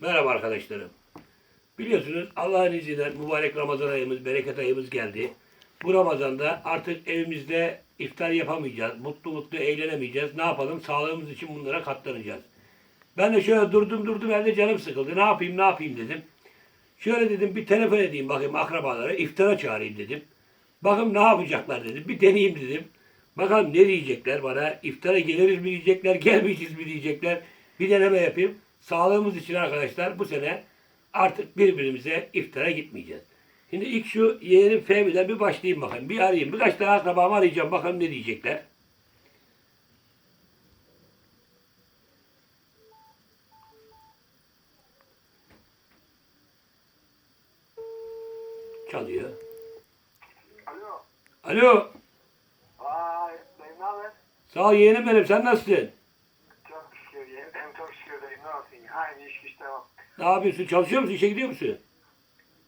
Merhaba arkadaşlarım. Biliyorsunuz Allah'ın izniyle mübarek Ramazan ayımız, bereket ayımız geldi. Bu Ramazan'da artık evimizde iftar yapamayacağız, mutlu mutlu eğlenemeyeceğiz. Ne yapalım? Sağlığımız için bunlara katlanacağız. Ben de şöyle durdum durdum evde canım sıkıldı. Ne yapayım ne yapayım dedim. Şöyle dedim bir telefon edeyim bakayım akrabalara iftara çağırayım dedim. Bakın ne yapacaklar dedim. Bir deneyeyim dedim. Bakalım ne diyecekler bana. İftara geliriz mi diyecekler, gelmeyeceğiz mi diyecekler. Bir deneme yapayım. Sağlığımız için arkadaşlar bu sene artık birbirimize iftara gitmeyeceğiz. Şimdi ilk şu yeğenim Fehmi'den bir başlayayım bakayım. Bir arayayım. Birkaç tane akrabamı arayacağım. Bakalım ne diyecekler. Çalıyor. Alo. Alo. Vay, ne haber? Sağ ol yeğenim benim. Sen nasılsın? Çok şükür yeğenim. Hem çok şükür dayım ne olsun. Aynı iş güç devam. Ne yapıyorsun? Çalışıyor musun? İşe gidiyor musun?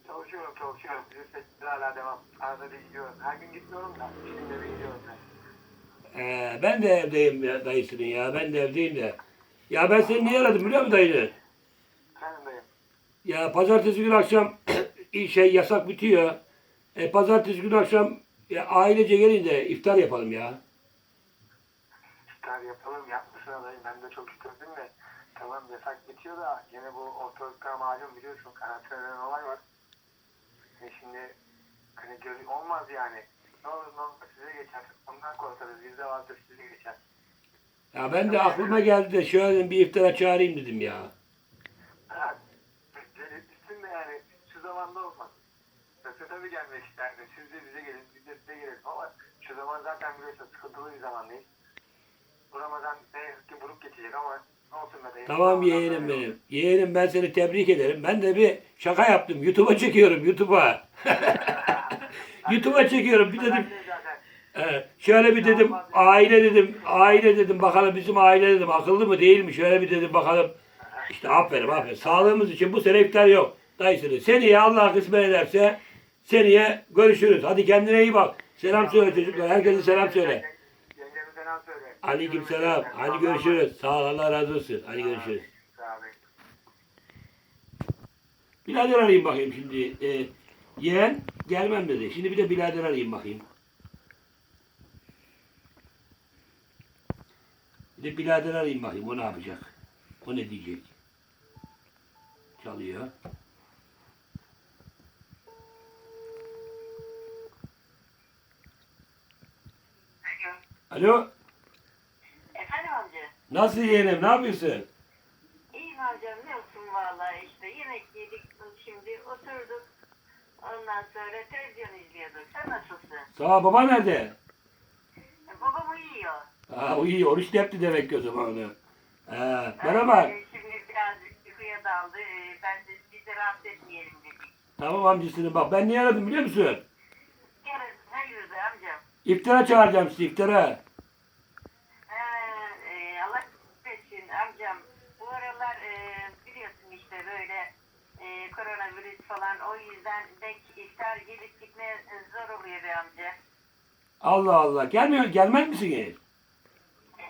Çalışıyorum çalışıyorum. Sektör hala devam. Arada bir gidiyorum. Her gün gitmiyorum da. Şimdi bir gidiyorum ben. Ee, ben de evdeyim ya, dayısının ya. Ben de evdeyim de. Ya ben seni niye aradım biliyor musun dayını? Efendim dayım. Ya pazartesi günü akşam şey yasak bitiyor. E, pazartesi günü akşam ya, ailece gelin de iftar yapalım ya. İftar yapalım yapmışsın dayım. Ben de çok istedim de. Tamam yasak bitiyor da yine bu ortalıkta malum biliyorsun karantina denen olay var. Ve şimdi hani gör- olmaz yani. Ne olur ne olur size geçer. Ondan korkarız. Bizde vardır size geçer. Ya ben de aklıma geldi de şöyle bir iftara çağırayım dedim ya. Ha, Belirtmişsin de yani şu zamanda olmaz. Yoksa tabii gelmek isterdim. Siz de bize gelin, biz de size gelelim. Ama şu zaman zaten biliyorsun sıkıntılı bir zaman değil. Bu Ramazan ne yazık ki buruk geçecek ama Tamam yeğenim benim. Yeğenim ben seni tebrik ederim. Ben de bir şaka yaptım. YouTube'a çekiyorum YouTube'a. YouTube'a çekiyorum. Bir dedim şöyle bir dedim aile dedim aile dedim bakalım bizim aile dedim akıllı mı değil mi şöyle bir dedim bakalım işte aferin aferin sağlığımız için bu sene iftar yok dayısını seneye Allah kısmet ederse seneye görüşürüz hadi kendine iyi bak selam söyle çocuklar herkese selam söyle. Aleyküm selam hadi görüşürüz sağ ol Allah razı olsun hadi görüşürüz birader arayayım bakayım şimdi ee, yeğen gelmem dedi şimdi bir de birader arayayım bakayım Bir de birader arayayım bakayım o ne yapacak. O ne diyecek. Çalıyor. Alo. Amca. Nasıl yeğenim? Ne yapıyorsun? İyiyim amcam ne olsun vallahi işte yemek yedik şimdi oturduk. Ondan sonra televizyon izliyorduk. Sen nasılsın? Sağ ol. Baba nerede? E, Babam uyuyor. Ha iyi. Oruç yaptı demek ki o zaman onu. Ha, merhaba. E, Şimdi birazcık uykuya daldı. E, Ben de biz de rahatsız etmeyelim dedik. Tamam amcasını bak. Ben niye aradım biliyor musun? Gel, hayırdır amcam? İftara çağıracağım sizi iftara. Ha, e, Allah etsin amcam. Bu aralar e, biliyorsun işte böyle e, koronavirüs falan o yüzden pek iftar gelip gitme e, zor oluyor be amca. Allah Allah. Gelmiyor. Gelmez misiniz?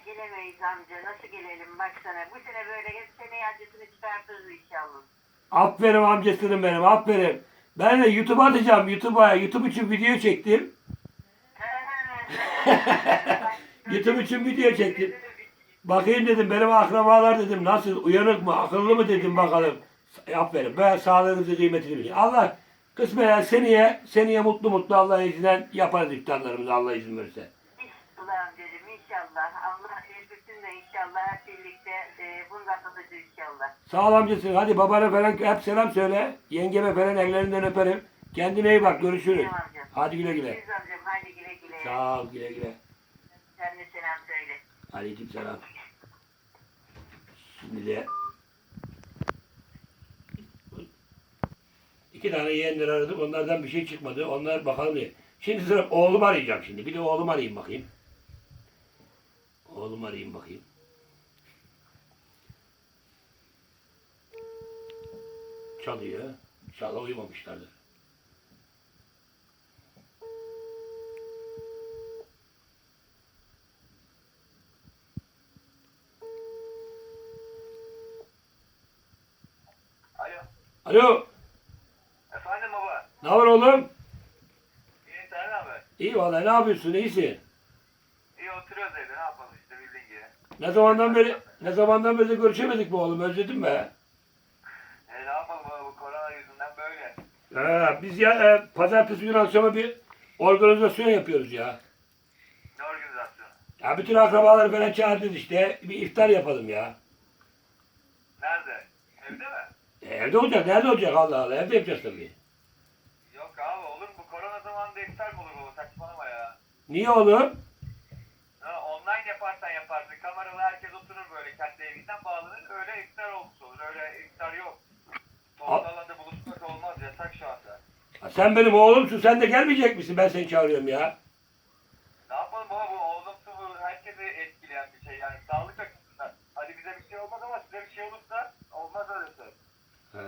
Gelemeyiz amca. Nasıl gelelim baksana. Bu sene böyle hep seneye acısını çıkartırız inşallah. Aferin amcasının benim. Aferin. Ben de YouTube'a atacağım. YouTube'a. YouTube için video çektim. YouTube için video çektim. Bakayım dedim benim akrabalar dedim nasıl uyanık mı akıllı mı dedim bakalım. Aferin ben sağlığınızı kıymetini bilin. Allah kısmet seneye seneye mutlu mutlu Allah izniyle yaparız iftarlarımızı Allah izin verirse. İnşallah amcacığım inşallah. Allah bütün de inşallah hep birlikte e, bunu atlatacağız inşallah. Sağ ol amcasın. Hadi babana falan hep selam söyle. Yengeme falan ellerinden öperim. Kendine iyi bak görüşürüz. Tamam amcam. Hadi güle güle. Görüşürüz amcam. Hadi güle güle. Sağ ol güle güle. Sen de selam söyle. Aleyküm selam. Şimdi de iki tane yeğenler aradık. Onlardan bir şey çıkmadı. Onlar bakalım diye. Şimdi sıra oğlum arayacağım şimdi. Bir de oğlum arayayım bakayım. Oğlum arayayım bakayım. Çalıyor. İnşallah uyumamışlardır. Alo. Baba. Ne haber oğlum? İyi sen haber? İyi vallahi ne yapıyorsun? İyisin. İyi oturuyoruz evde ne yapalım işte bildiğin gibi. Ne zamandan beri ne zamandan beri görüşemedik mi oğlum? Özledin mi? E ne yapalım baba bu korona yüzünden böyle. Ha, biz ya e, pazartesi günü akşama bir organizasyon yapıyoruz ya. Ne organizasyonu? Ya bütün akrabaları falan çağırdık işte. Bir iftar yapalım ya. Nerede? Evde mi? E, evde olacak. Nerede olacak Allah Allah. Evde yapacağız tabii. Yok abi olur mu? Korona zamanında iftar mı olur? Saçmalama ya. Niye oğlum? Ha, online yaparsan yaparsın. Kameralı herkes oturur böyle kendi evinden bağlanır. Öyle iftar olmuş olur. Öyle iftar yok. Toplu alanda buluşmak olmaz. Yasak şu anda. Ha, sen benim oğlumsun. Sen de gelmeyecek misin? Ben seni çağırıyorum ya. Ne yapalım baba bu olumsuz bu herkesi etkileyen bir şey yani sağlık açısından. Hadi bize bir şey olmaz ama size bir şey olursa olmaz öyle şey. Ha,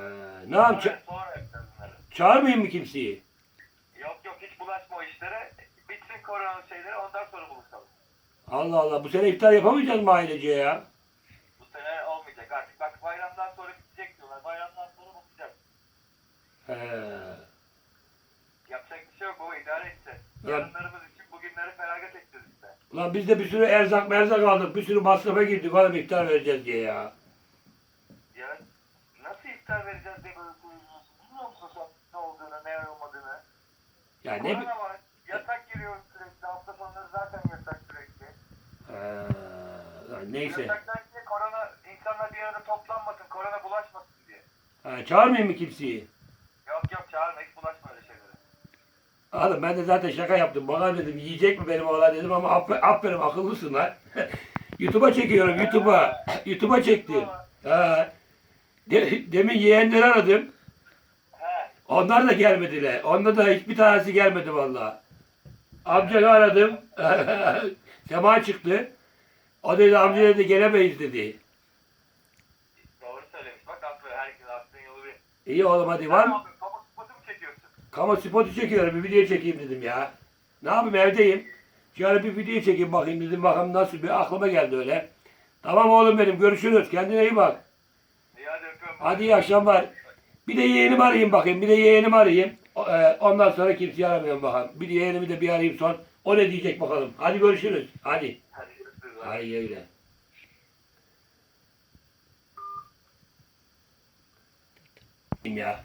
ne yapayım? Sonra, bunları. çağırmayayım mı kimseyi? Yok yok hiç bulaşma o işlere. Bitsin korona şeyleri ondan sonra buluşalım. Allah Allah. Bu sene iftar yapamayacağız mı ailece ya? Bu sene olmayacak artık. Bak bayramdan sonra bitecek diyorlar. Bayramdan sonra bakacağız. He. Yapacak bir şey yok baba idare edeceğiz. Ya- Yarınlarımız için bugünleri feragat edeceğiz işte. Ulan biz de bir sürü erzak merzak aldık. Bir sürü masrafa girdik. Oğlum iftar vereceğiz diye ya. Ya nasıl iftar vereceğiz diye böyle söylüyorsun. Bilmiyor musun sen ne olduğunu, ne olmadığını? Ya ne bi- Korona var. Yasak giriyor sürekli. Hafta sonları zaten yasak sürekli. Ha, lan neyse. Yasaktan korona, insanlar bir arada toplanmasın, korona bulaşmasın diye. Ha, çağırmayayım mı kimseyi? Yok yok çağırma, hiç bulaşma öyle şeylere. Oğlum ben de zaten şaka yaptım. Bana dedim yiyecek mi benim oğlan dedim ama afer- aferin akıllısın lan. YouTube'a çekiyorum YouTube'a. YouTube'a çektim. Ha. De- demin yeğenleri aradım. He, Onlar da gelmediler. Onda da hiçbir tanesi gelmedi vallahi. Amcanı aradım. Sema çıktı. O dedi amca dedi gelemeyiz dedi. doğru söylemiş. Bak aferin, herkes aklın yolu bir. İyi oğlum hadi var mı? Kamu spotu mu çekiyorsun? Kamu spotu çekiyorum. Bir video çekeyim dedim ya. Ne yapayım evdeyim. Şöyle bir video çekeyim bakayım dedim. Bakalım nasıl bir aklıma geldi öyle. Tamam oğlum benim görüşürüz. Kendine iyi bak. İyi hadi öpüyorum. Hadi iyi akşamlar. Bir de yeğenimi arayayım bakayım. Bir de yeğenimi arayayım. E, Ondan sonra kimseyi aramıyorum bakalım. Bir de yeğenimi de bir arayayım son. O ne diyecek bakalım. Hadi görüşürüz. Hadi. Ay öyle. Ya.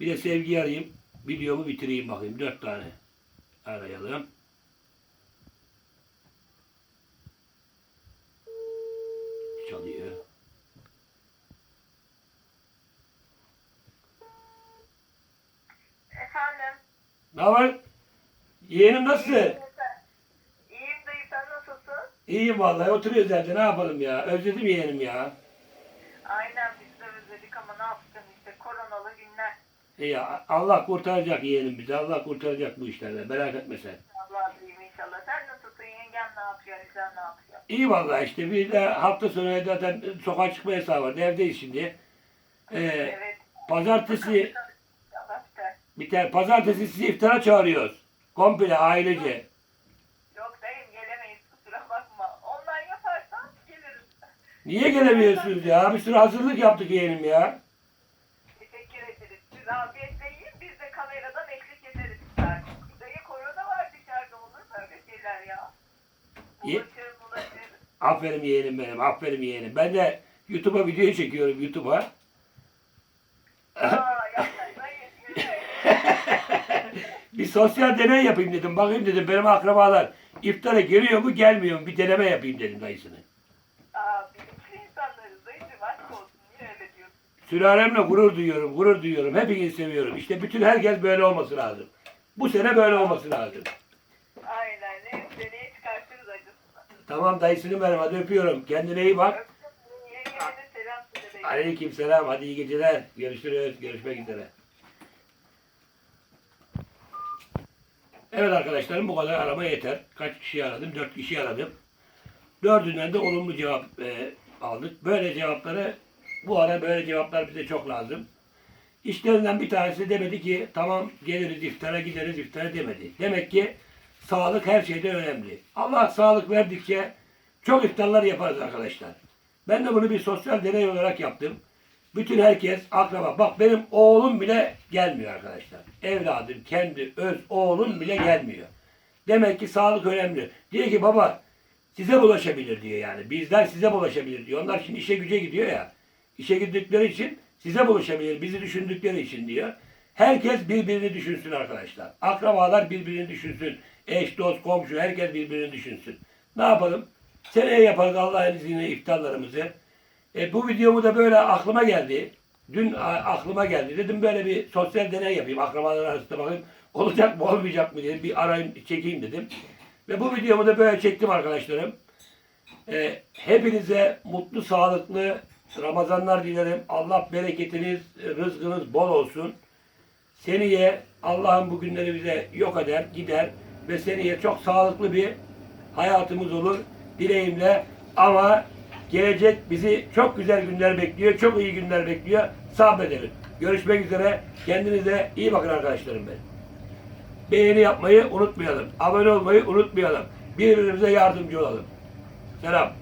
Bir de sevgiyi arayayım. Videomu bitireyim bakayım. Dört tane. Arayalım. Çalıyor. Efendim? Ne var? Yeğenim nasıl? İyiyim dayı sen nasılsın? İyiyim vallahi. Oturuyoruz evde. Ne yapalım ya? Özledim yeğenim ya. Aynen biz de özledik ama ne yapacaksın işte koronalı günler. İyi, Allah kurtaracak yeğenim bizi. Allah kurtaracak bu işlerden. Merak etme sen. Allah diyeyim inşallah. Sen nasılsın? Yengen ne yapıyor? Güzel ne yapıyor? İyi vallahi işte bir de hafta sonu zaten sokağa çıkma yasağı var. Evdeyiz şimdi. Ee, Evet. pazartesi İnşallah biter. biter. Pazartesi sizi iftara çağırıyoruz. Komple ailece. Yok dayım gelemeyiz kusura bakma. Online yaparsan geliriz. Niye gelemiyorsunuz ya? Bir sürü hazırlık yaptık yeğenim ya. Teşekkür ederiz. Siz afiyetle yiyin biz de kameradan eşlik ederiz. Dayı korona var dışarıda olur mu öyle şeyler ya? Ye- Bulaşır bulaşır. Aferin yeğenim benim. Aferin yeğenim. Ben de YouTube'a video çekiyorum YouTube'a. Aa yapma dayı. yürü. Bir sosyal deney yapayım dedim. Bakayım dedim benim akrabalar iftara geliyor mu gelmiyor mu? Bir deneme yapayım dedim dayısını. Aa bilinçli insanlarız dayıcım aşk olsun. Niye öyle diyorsun? Sülalemle gurur duyuyorum, gurur duyuyorum. Hepinizi seviyorum. İşte bütün herkes böyle olması lazım. Bu sene böyle olması lazım. Aynen. Ne seneye çıkartırız acısını. Tamam dayısını benim hadi öpüyorum. Kendine iyi bak. Aleyküm selam. Hadi iyi geceler. Görüşürüz. Görüşmek üzere. Evet arkadaşlarım bu kadar arama yeter. Kaç kişi aradım? Dört kişi aradım. Dördünden de olumlu cevap e, aldık. Böyle cevapları bu ara böyle cevaplar bize çok lazım. İşlerinden bir tanesi demedi ki tamam geliriz iftara gideriz iftara demedi. Demek ki sağlık her şeyden önemli. Allah sağlık verdikçe çok iftarlar yaparız arkadaşlar. Ben de bunu bir sosyal deney olarak yaptım. Bütün herkes akraba. Bak benim oğlum bile gelmiyor arkadaşlar. Evladım, kendi öz oğlum bile gelmiyor. Demek ki sağlık önemli. Diyor ki baba size bulaşabilir diyor yani. Bizden size bulaşabilir diyor. Onlar şimdi işe güce gidiyor ya. İşe gittikleri için size bulaşabilir. Bizi düşündükleri için diyor. Herkes birbirini düşünsün arkadaşlar. Akrabalar birbirini düşünsün. Eş, dost, komşu herkes birbirini düşünsün. Ne yapalım? Seneye yaparız Allah'ın izniyle iftarlarımızı. E, bu videomu da böyle aklıma geldi. Dün aklıma geldi. Dedim böyle bir sosyal deney yapayım. Akrabalar arasında bakayım. Olacak mı olmayacak mı dedim. Bir arayayım çekeyim dedim. Ve bu videomu da böyle çektim arkadaşlarım. E, hepinize mutlu, sağlıklı Ramazanlar dilerim. Allah bereketiniz, rızkınız bol olsun. Seneye Allah'ın bu günleri bize yok eder, gider ve seneye çok sağlıklı bir hayatımız olur dileğimle ama gelecek bizi çok güzel günler bekliyor, çok iyi günler bekliyor. Sabredelim. Görüşmek üzere. Kendinize iyi bakın arkadaşlarım benim. Beğeni yapmayı unutmayalım. Abone olmayı unutmayalım. Birbirimize yardımcı olalım. Selam.